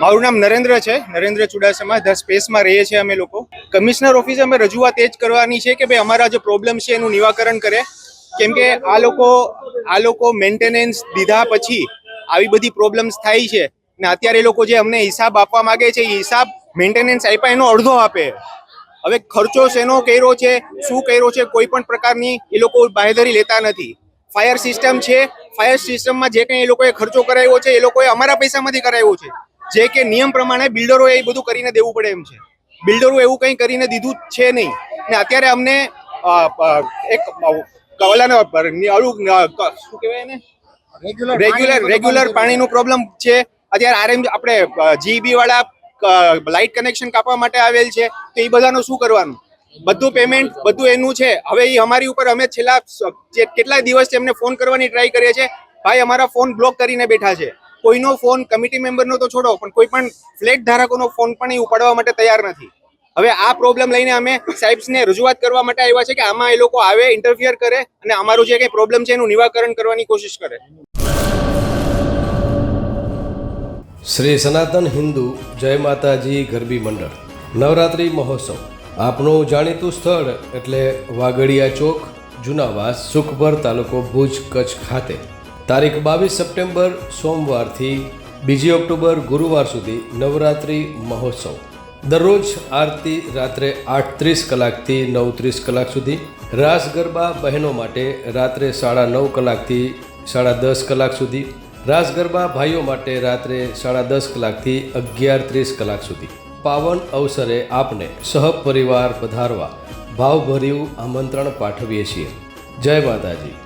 મારું નામ નરેન્દ્ર છે. નરેન્દ્ર ચુડાસમા, ધ સ્પેસમાં રહીએ છીએ અમે લોકો. કમિશનર ઓફિસે અમે રજૂઆત એ જ કરવાની છે કે ભાઈ અમારા જે પ્રોબ્લેમ છે એનું નિવાકરણ કરે. કેમ કે આ લોકો આ લોકો મેન્ટેનન્સ દીધા પછી આવી બધી પ્રોબ્લેમ્સ થાય છે. ને અત્યારે લોકો જે અમને હિસાબ આપવા માંગે છે, એ હિસાબ મેન્ટેનન્સ આપ્યા, એનો અડધો આપે. હવે ખર્ચો શેનો કર્યો છે, શું કર્યો છે, કોઈ પણ પ્રકારની એ લોકો બાહેધરી લેતા નથી. ફાયર સિસ્ટમ છે, ફાયર સિસ્ટમમાં જે કંઈ એ લોકોએ ખર્ચો કરાવ્યો છે, એ લોકોએ અમારા પૈસામાંથી કરાવ્યો છે. જે કે નિયમ પ્રમાણે બિલ્ડરોએ એ બધું કરીને દેવું પડે એમ છે. બિલ્ડરો એવું કંઈ કરીને દીધું છે નહીં. ને અત્યારે અમને એક ઓલાનો ઓલું અ, ક- શું કહેવાય ને રેગ્યુલર રેગ્યુલર પાણીનું પ્રોબ્લેમ છે. અત્યારે આરએમ આપણે જીબી વાળા લાઇટ કનેક્શન કાપવા માટે આવેલ છે. તો એ બધાનું શું કરવાનું? બધું પેમેન્ટ બધું એનું છે. હવે એ અમારી ઉપર અમે છેલ્લા કેટલા દિવસથી એમને ફોન કરવાની ટ્રાય કરીએ છીએ. ભાઈ અમારા ફોન બ્લોક કરીને બેઠા છે. કોઈનો ફોન કમિટી મેમ્બરનો તો છોડો, પણ કોઈ પણ ફ્લેટ ધારકોનો ફોન પણ એ ઉપાડવા માટે તૈયાર નથી. હવે આ પ્રોબ્લેમ લઈને અમે સાહેબ્સને રજૂઆત કરવા માટે આવ્યા છે કે આમાં એ લોકો આવે ઇન્ટરફિયર કરે અને અમારું જે કંઈ પ્રોબ્લેમ છે એનું નિવાકરણ કરવાની કોશિશ કરે. શ્રી સનાતન હિન્દુ જય માતાજી ગરબી મંડળ. નવરાત્રિ મહોત્સવ. આપનું જાણીતું સ્થળ એટલે વાગડિયા ચોક, જુનાવાસ સુખભર તાલુકો ભુજ કચ્છ ખાતે. તારીખ બાવીસ સપ્ટેમ્બર સોમવારથી બીજી ઓક્ટોબર ગુરુવાર સુધી નવરાત્રિ મહોત્સવ. દરરોજ આરતી રાત્રે આઠ ત્રીસ કલાકથી નવ ત્રીસ કલાક સુધી. રાસ ગરબા બહેનો માટે રાત્રે સાડા નવ કલાકથી સાડા દસ કલાક સુધી. રાસ ગરબા ભાઈઓ માટે રાત્રે સાડા દસ કલાકથી અગિયાર ત્રીસ કલાક સુધી. પાવન અવસરે આપને સહપરિવાર પધારવા ભાવભર્યું આમંત્રણ પાઠવીએ છીએ. જય માતાજી.